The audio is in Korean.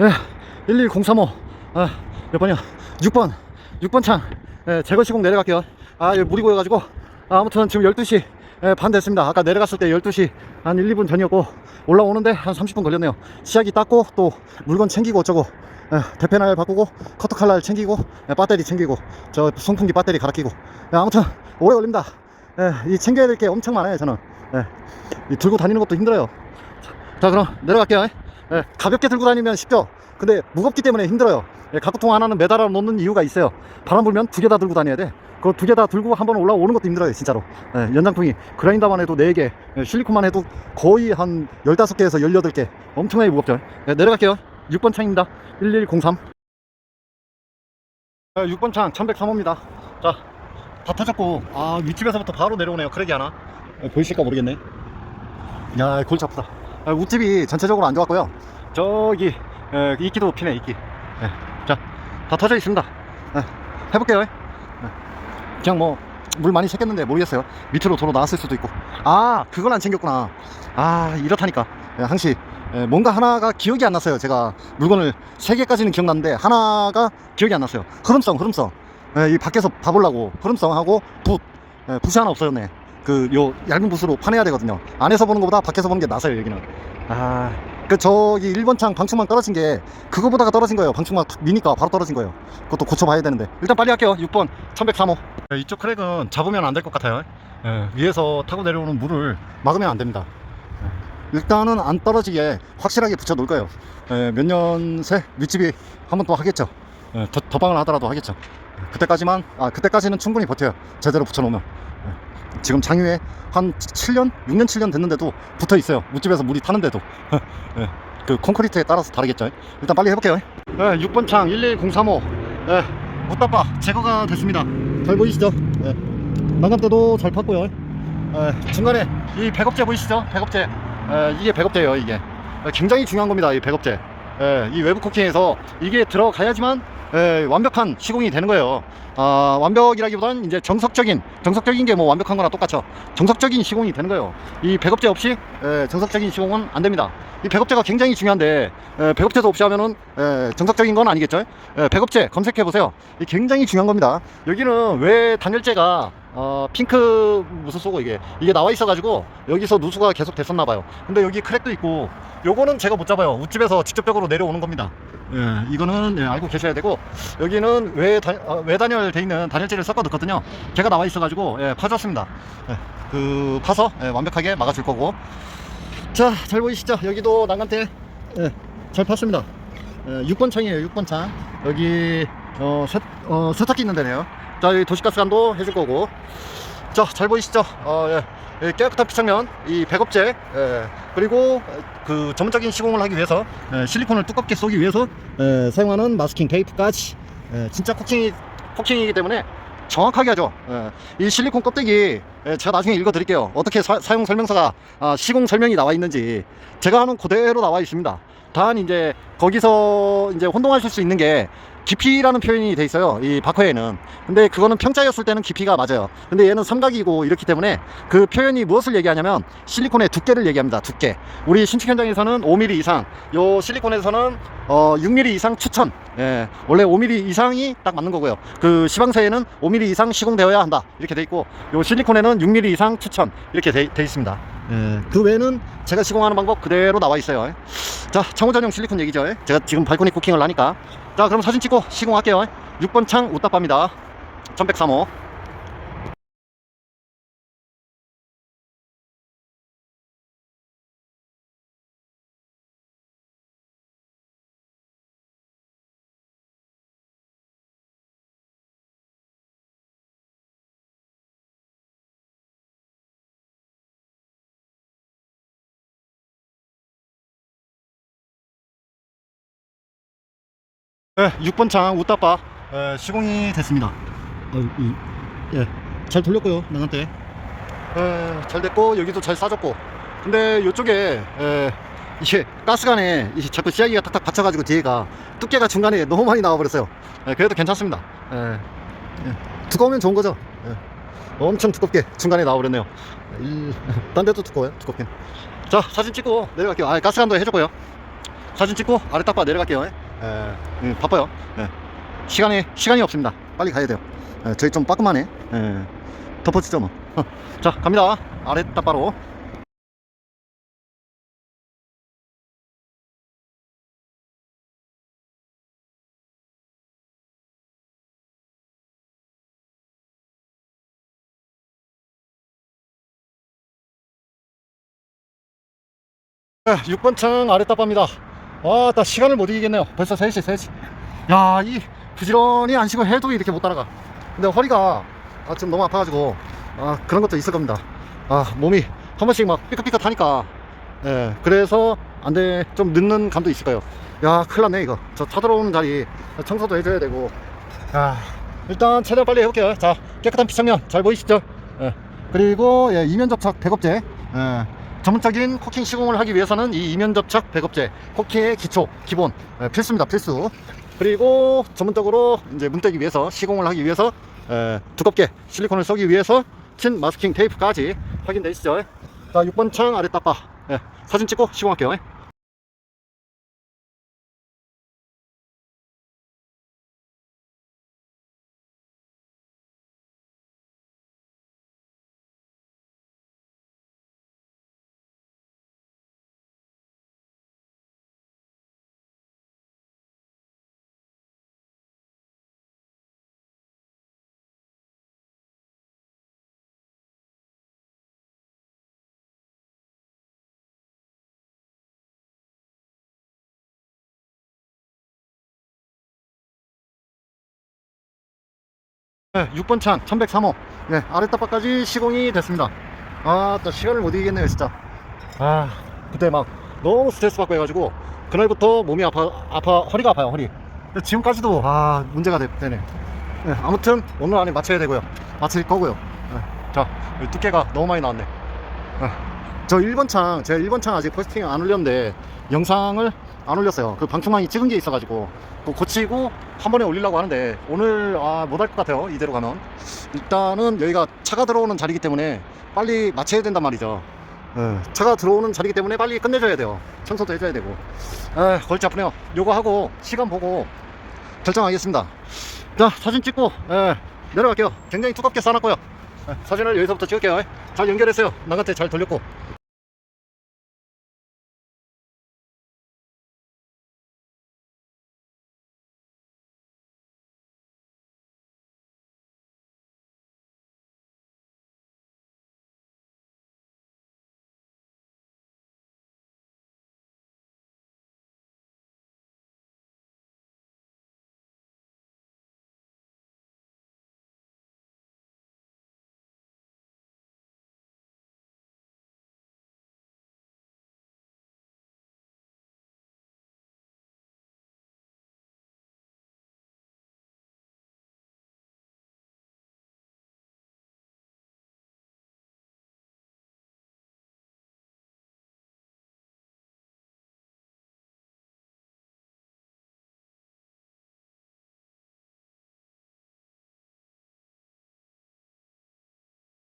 예, 11035. 아, 몇 번이야? 6번. 6번 창. 예, 제거 시공 내려갈게요. 아, 여기 물이 고여가지고. 아, 아무튼 지금 12시 예, 반 됐습니다. 아까 내려갔을 때 12시 한 1, 2분 전이었고, 올라오는데 한 30분 걸렸네요. 시야기 닦고, 또 물건 챙기고 어쩌고, 예, 대패날 바꾸고, 커터 칼날 챙기고, 예, 배터리 챙기고, 저 송풍기 배터리 갈아 끼고. 예, 아무튼, 오래 걸립니다. 예, 이 챙겨야 될 게 엄청 많아요, 저는. 예, 이 들고 다니는 것도 힘들어요. 자 그럼 내려갈게요 예, 가볍게 들고 다니면 쉽죠? 근데 무겁기 때문에 힘들어요. 예, 가구통 하나는 매달아 놓는 이유가 있어요. 바람 불면 두 개 다 들고 다녀야 돼. 그거 두 개 다 들고 한 번 올라오는 것도 힘들어요 진짜로. 예, 연장통이 그라인더만 해도 4개 예, 실리콘만 해도 거의 한 15개에서 18개. 엄청나게 무겁죠. 예, 내려갈게요. 6번 창입니다. 1103 예, 6번 창 1103호입니다. 자 다 터졌고. 아 윗집에서부터 바로 내려오네요. 크랙이 하나. 예, 보이실까 모르겠네. 야 골치 아프다 아, 웃집이 전체적으로 안 좋았고요. 저기 에, 이끼도 피네 이끼. 예. 자다 터져 있습니다. 예, 해볼게요. 예. 그냥 뭐 물 많이 새겼는데 모르겠어요. 밑으로 도로 나왔을 수도 있고. 아 그걸 안 챙겼구나. 아 이렇다니까. 예, 항시 예, 뭔가 하나가 기억이 안 났어요. 제가 물건을 세 개까지는 기억났는데 하나가 기억이 안 났어요. 흐름성 흐름성. 예, 이 밖에서 봐보려고 흐름성하고 붓. 예, 붓이 하나 없어졌네 그 요 얇은 붓으로 파내야 되거든요. 안에서 보는 것보다 밖에서 보는 게 낫아요 여기는. 아 그 저기 1번 창 방충망 떨어진 게 그거보다가 떨어진 거예요. 방충망 툭 미니까 바로 떨어진 거예요. 그것도 고쳐봐야 되는데. 일단 빨리 할게요. 6번 1103호. 이쪽 크랙은 잡으면 안 될 것 같아요. 예, 위에서 타고 내려오는 물을 막으면 안 됩니다. 예, 일단은 안 떨어지게 확실하게 붙여 놓을 거예요. 예, 몇년 새 윗집이 한 번 또 하겠죠. 예, 더, 더방을 하더라도 하겠죠. 예, 그때까지만 아 그때까지는 충분히 버텨요. 제대로 붙여 놓으면. 예, 지금 장유에 한 7년 6년 7년 됐는데도 붙어 있어요. 윗집에서 물이 타는데도. 예, 그 콘크리트에 따라서 다르겠죠. 일단 빨리 해볼게요. 예, 6번 창 11035 예, 못다빠 제거가 됐습니다. 잘 보이시죠? 예, 난감대도 잘 팠고요. 예, 중간에 이 백업제 보이시죠? 백업제. 예, 이게 백업제예요 이게. 예, 굉장히 중요한 겁니다 이 백업제 예, 이 외부 코킹에서 이게 들어가야지만 예, 완벽한 시공이 되는 거예요. 아, 완벽이라기보다는 이제 정석적인 정석적인 게 뭐 완벽한 거나 똑같죠. 정석적인 시공이 되는 거예요. 이 백업제 없이 예, 정석적인 시공은 안 됩니다. 이 백업제가 굉장히 중요한데 예, 백업제도 없이 하면은 예, 정석적인 건 아니겠죠? 예, 백업제 검색해 보세요. 이 굉장히 중요한 겁니다. 여기는 왜 단열재가 어, 핑크 무슨 쏘고 이게. 이게 나와 있어 가지고 여기서 누수가 계속 됐었나 봐요. 근데 여기 크랙도 있고 요거는 제가 못 잡아요. 웃집에서 직접적으로 내려오는 겁니다. 예, 이거는 예, 알고 계셔야 되고 여기는 외, 단, 어, 외단열 돼 있는 단열재를 섞어 넣거든요. 걔가 나와 있어 가지고 예, 파졌습니다. 예, 그 파서 예, 완벽하게 막아줄 거고. 자 잘 보이시죠? 여기도 난간대 예, 잘 팠습니다. 예, 6번 창이에요 6번 창. 여기 어, 세, 어, 세탁기 있는 데네요 자 여기 도시가스관도 해줄 거고. 자 잘 보이시죠? 어, 예. 예, 깨끗한 피창면 이 백업제 예, 그리고 그 전문적인 시공을 하기 위해서 예, 실리콘을 두껍게 쏘기 위해서 예, 사용하는 마스킹 테이프까지 예, 진짜 코킹이 코킹이기 때문에 정확하게 하죠. 예, 이 실리콘 껍데기 예, 제가 나중에 읽어 드릴게요. 어떻게 사, 용 설명서가 아, 시공 설명이 나와 있는지 제가 하는 그대로 나와 있습니다. 단 이제 거기서 이제 혼동하실 수 있는 게 깊이라는 표현이 돼 있어요 이 바커에는. 근데 그거는 평자였을 때는 깊이가 맞아요. 근데 얘는 삼각이고 이렇기 때문에 그 표현이 무엇을 얘기하냐면 실리콘의 두께를 얘기합니다 두께. 우리 신축 현장에서는 5mm 이상 요 실리콘에서는 어 6mm 이상 추천. 예 원래 5mm 이상이 딱 맞는 거고요. 그 시방서에는 5mm 이상 시공되어야 한다 이렇게 돼 있고 요 실리콘에는 6mm 이상 추천 이렇게 돼, 돼 있습니다 예, 그 외에는 제가 시공하는 방법 그대로 나와 있어요. 자 창호 전용 실리콘 얘기죠. 제가 지금 발코니 쿠킹을 하니까. 자 그럼 사진 찍고 시공할게요. 6번 창 웃다빠입니다. 1103호 네, 6번 창 웃다빠 에, 시공이 됐습니다. 어, 이, 예, 잘 돌렸고요 나한테. 에, 잘 됐고 여기도 잘 싸졌고. 근데 이쪽에 에, 이게 가스관에 이 자꾸 시야기가 탁탁 받쳐가지고 뒤에가 두께가 중간에 너무 많이 나와버렸어요. 에, 그래도 괜찮습니다. 에, 예, 두꺼우면 좋은 거죠. 예, 엄청 두껍게 중간에 나와버렸네요. 이, 딴 데도 두꺼워요 두껍게. 자 사진 찍고 내려갈게요. 아 가스관도 해줬고요. 사진 찍고 아래 닦아 내려갈게요. 예, 예, 바빠요. 예. 시간이 시간이 없습니다. 빨리 가야 돼요. 예, 저희 좀 빠끔하네. 예, 덮어주죠 뭐. 자 갑니다. 아래 닦아로. 네, 6번 창 아래 따빠입니다. 와, 나 시간을 못 이기겠네요. 벌써 3시, 3시. 야, 이 부지런히 안 쉬고 해도 이렇게 못 따라가. 근데 허리가 아, 지금 너무 아파가지고 아, 그런 것도 있을 겁니다. 아, 몸이 한 번씩 막 삐끗삐끗 하니까 예, 그래서 안 돼, 좀 늦는 감도 있을 거예요. 야, 큰일 났네, 이거. 저 차 들어오는 자리 청소도 해줘야 되고. 야, 일단 최대한 빨리 해볼게요. 자, 깨끗한 피창면 잘 보이시죠? 예. 그리고 예, 이면 접착 배겁제. 예. 전문적인 코킹 시공을 하기 위해서는 이 이면 접착 배겁제, 코킹의 기초, 기본 예, 필수입니다, 필수. 그리고 전문적으로 이제 문대기 위해서 시공을 하기 위해서 예, 두껍게 실리콘을 쏘기 위해서 친 마스킹 테이프까지 확인되시죠? 자, 6번 창 아래 따빠 예, 사진 찍고 시공할게요. 예. 네, 6번 창 1103호. 네, 아래 따빠까지 시공이 됐습니다. 아, 또 시간을 못 이기겠네요 진짜. 아, 그때 막 너무 스트레스 받고 해가지고 그날부터 몸이 아파, 아파 허리가 아파요 허리. 지금까지도 아 문제가 되, 네 네, 아무튼 오늘 안에 맞춰야 되고요. 맞출 거고요. 네, 자 두께가 너무 많이 나왔네. 네, 저 1번 창 제가 1번 창 아직 포스팅 안 올렸는데 영상을 안 올렸어요. 그 방충망이 찍은 게 있어가지고. 또 고치고 한 번에 올리려고 하는데 오늘 아, 못할 것 같아요. 이대로 가면. 일단은 여기가 차가 들어오는 자리이기 때문에 빨리 마쳐야 된단 말이죠. 예, 차가 들어오는 자리이기 때문에 빨리 끝내줘야 돼요. 청소도 해줘야 되고. 에 골치 아프네요. 요거 하고 시간 보고 결정하겠습니다. 자 사진 찍고 예, 내려갈게요. 굉장히 두껍게 싸놨고요. 예, 사진을 여기서부터 찍을게요. 잘 연결했어요. 나한테 잘 돌렸고